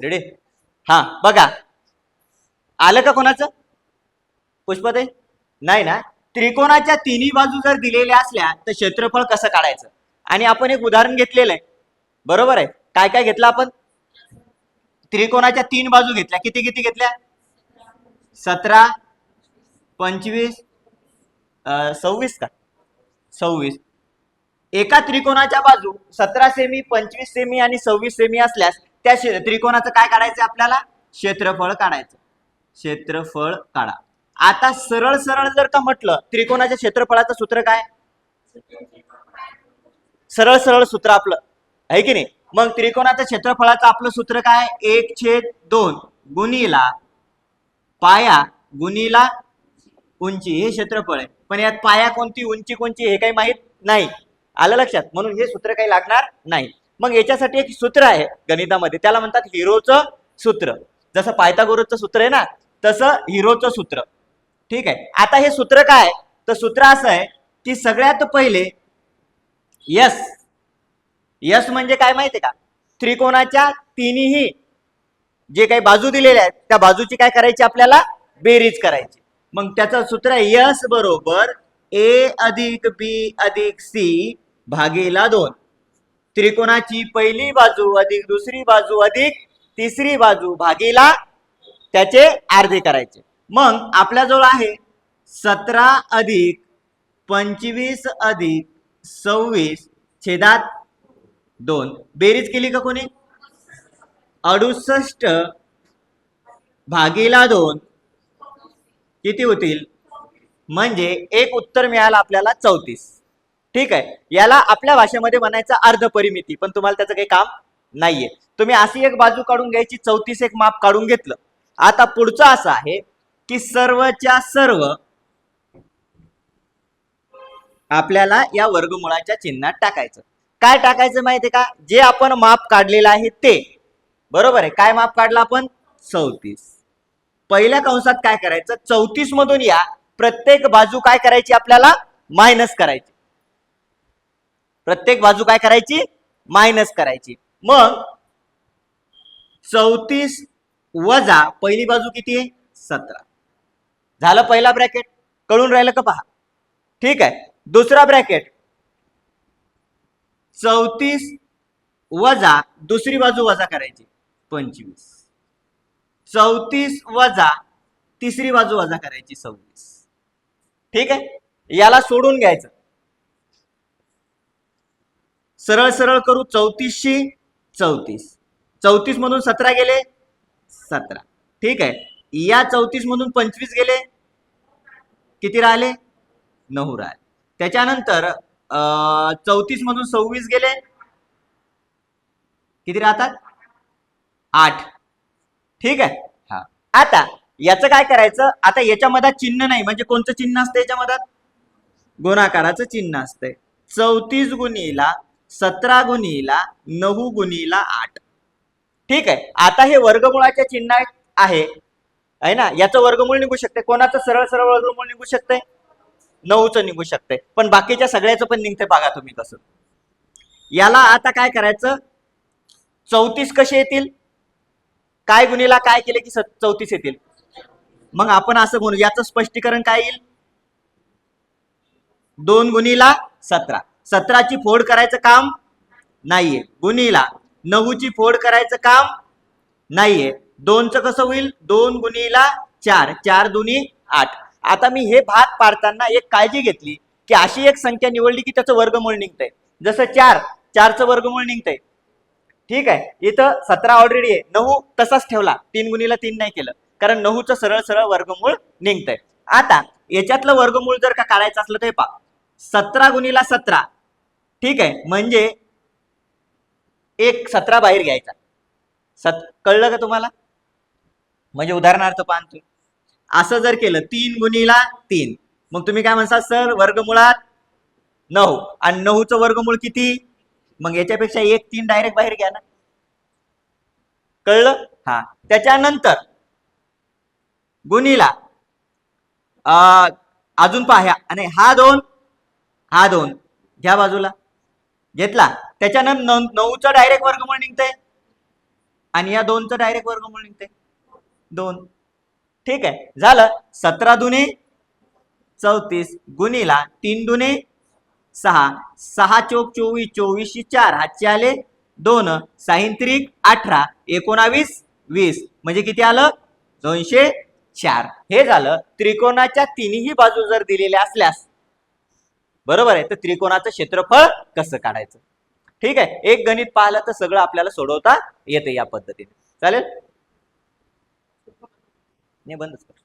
Ready हा बघा. आलं का कोणाचं? पुष्पते नाही ना? त्रिकोणाच्या तिन्ही बाजू जर दिलेल्या असल्या तर क्षेत्रफळ कसं काढायचं? आणि आपण एक उदाहरण घेतलेलं आहे. बरोबर आहे? काय काय घेतलं आपण? त्रिकोणाच्या तीन बाजू घेतल्या. किती किती घेतल्या? सतरा पंचवीस सव्वीस का? सव्वीस. एका त्रिकोणाच्या बाजू सतरा सेमी पंचवीस सेमी आणि सव्वीस सेमी असल्यास त्या त्रिकोणाचं काय काढायचं आपल्याला? क्षेत्रफळ काढायचं. क्षेत्रफळ काढा. आता सरळ सरळ जर का म्हटलं त्रिकोणाच्या क्षेत्रफळाचं सूत्र काय? सरळ सरळ सूत्र आपलं. आहे की नाही? मग त्रिकोणाच्या क्षेत्रफळाचं आपलं सूत्र काय? एक छेद दोन गुणीला पाया गुणीला उंची. हे क्षेत्रफळ आहे. पण यात पाया कोणती उंची कोणची हे काही माहीत नाही. आलं लक्षात? म्हणून हे सूत्र काही लागणार नाही. मग याच्यासाठी एक सूत्र आहे गणितामध्ये. त्याला म्हणतात हिरोचं सूत्र. जसं पायथागोरसचं सूत्र आहे ना तसं हिरोचं सूत्र. ठीक आहे? आता हे सूत्र काय? तर सूत्र असं आहे की सगळ्यात पहिले यस. यस म्हणजे काय माहितीये का? त्रिकोणाच्या तिन्ही जे काही बाजू दिलेल्या आहेत त्या बाजूची काय करायची आपल्याला? बेरीज करायची. मग त्याचं सूत्र आहे यस बरोबर ए अधिक बी अधिक सी भागेला दोन. त्रिकोणाची पहिली बाजू अधिक दुसरी बाजू अधिक तिसरी बाजू भागीला त्याचे अर्धे करायचे. मग आपल्याजवळ आहे सतरा अधिक पंचवीस अधिक सव्वीस छेदात दोन. बेरीज केली का कोणी? अडुसष्ट भागीला दोन. किती होतील? म्हणजे एक उत्तर मिळालं आपल्याला चौतीस. ठीक आहे? याला आपल्या भाषेमध्ये म्हणायचं अर्ध परिमिती पण तुम्हाला त्याचं काही काम नाहीये. तुम्ही अशी एक बाजू काढून घ्यायची चौतीस एक माप काढून घेतलं. आता पुढचं असं आहे की सर्वच्या सर्व आपल्याला या वर्गमुळाच्या चिन्हात टाकायचं. काय टाकायचं माहितीये का? जे आपण माप काढलेलं आहे ते. बरोबर आहे? काय माप काढलं आपण? चौतीस. पहिल्या कंसात काय करायचं? चौतीस मधून या प्रत्येक बाजू काय करायची आपल्याला? मायनस करायची. प्रत्येक बाजू काय करायची? मायनस करायची. मग चौतीस वजा पहिली बाजू किती? आहे सतरा. झालं पहिला ब्रॅकेट? कळून राहिलं का पहा? ठीक आहे. दुसरा ब्रॅकेट. चौतीस वजा दुसरी बाजू वजा करायची. पंचवीस. चौतीस वजा तिसरी बाजू वजा करायची. सव्वीस. ठीक आहे? याला सोडून घ्यायचं. सरळ सरळ करू चौतीसशी चौतीस. चौतीस मधून सतरा गेले सतरा. ठीक आहे. या चौतीस मधून पंचवीस गेले किती राहिले? नऊ राहिले. त्याच्यानंतर चौतीस मधून सव्वीस गेले किती राहतात? आठ. ठीक आहे? हा. आता याचं काय करायचं? आता याच्या मधात चिन्ह नाही म्हणजे कोणतं चिन्ह असतं मधात? गुणाकाराचं चिन्ह असतंय. चौतीस गुणीला सतरा गुणीला नऊ गुणीला आठ. ठीक आहे? आता हे वर्गमुळाच्या चिन्ह आहे. आहे ना? याचं वर्गमूळ निघू शकते. कोणाचं सरळ सरळ वर्गमूळ निघू शकते? नऊचं निघू शकते. पण बाकीच्या सगळ्याचं पण निघते बघा तुम्ही कसं. याला आता काय करायचं? चौतीस कसे येतील? काय गुणीला काय केले की चौतीस येतील? मग आपण असं म्हणू याचं स्पष्टीकरण काय येईल? दोन गुणीला सतरा. सतराची फोड करायचं काम नाहीये. गुणीला नऊची फोड करायचं काम नाहीये. दोनचं कसं होईल? दोन गुणीला चार चार दुनी आठ. आता मी हे भाग पाडताना एक काळजी घेतली की अशी एक संख्या निवडली की त्याचं वर्गमूळ निघतंय. जसं चार चारचं वर्गमूळ निघतंय. ठीक आहे? इथं सतरा ऑलरेडी आहे. नऊ तसाच ठेवला. तीन गुणीला तीन नाही केलं. कारण नऊचं सरळ सरळ वर्गमूळ निघतंय. आता याच्यातलं वर्गमूळ जर का काढायचं असलं तर हे पहा. सतरा गुणीला सतरा. ठीक आहे. म्हणजे एक सतरा बाहेर घ्यायचा. सत कळलं का तुम्हाला? म्हणजे उदाहरणार्थ पाहतो. असं जर केलं तीन गुणीला तीन. मग तुम्ही काय म्हणता सर वर्गमुळात नऊ. आणि नऊचं वर्गमूळ किती? मग याच्यापेक्षा एक तीन डायरेक्ट बाहेर घ्या ना. कळलं? हा. त्याच्यानंतर गुणीला अजून पहा ह्या- आणि हा दोन हा दोन. घ्या बाजूला. घेतला. त्याच्यानंतर नऊचा नऊचं डायरेक्ट वर्गमूळ निघतंय. आणि या दोनचं डायरेक्ट वर्गमूळ निघते दोन. ठीक आहे. झालं. सतरा दुने चौतीस गुणीला तीन दुने सहा. सहा चोक चोवीस चोवीसशे चार. हातचे आले दोन. साहित्रिक अठरा. एकोणावीस वीस. म्हणजे किती आलं? दोनशे चार. हे झालं. त्रिकोणाच्या तिन्ही बाजू जर दिलेल्या असल्यास बरोबर आहे. तर त्रिकोणाचं क्षेत्रफळ कसं काढायचं? ठीक आहे. एक गणित पाहिलं तर सगळं आपल्याला सोडवता येते या पद्धतीने. चालेल? नाही बंदच कर.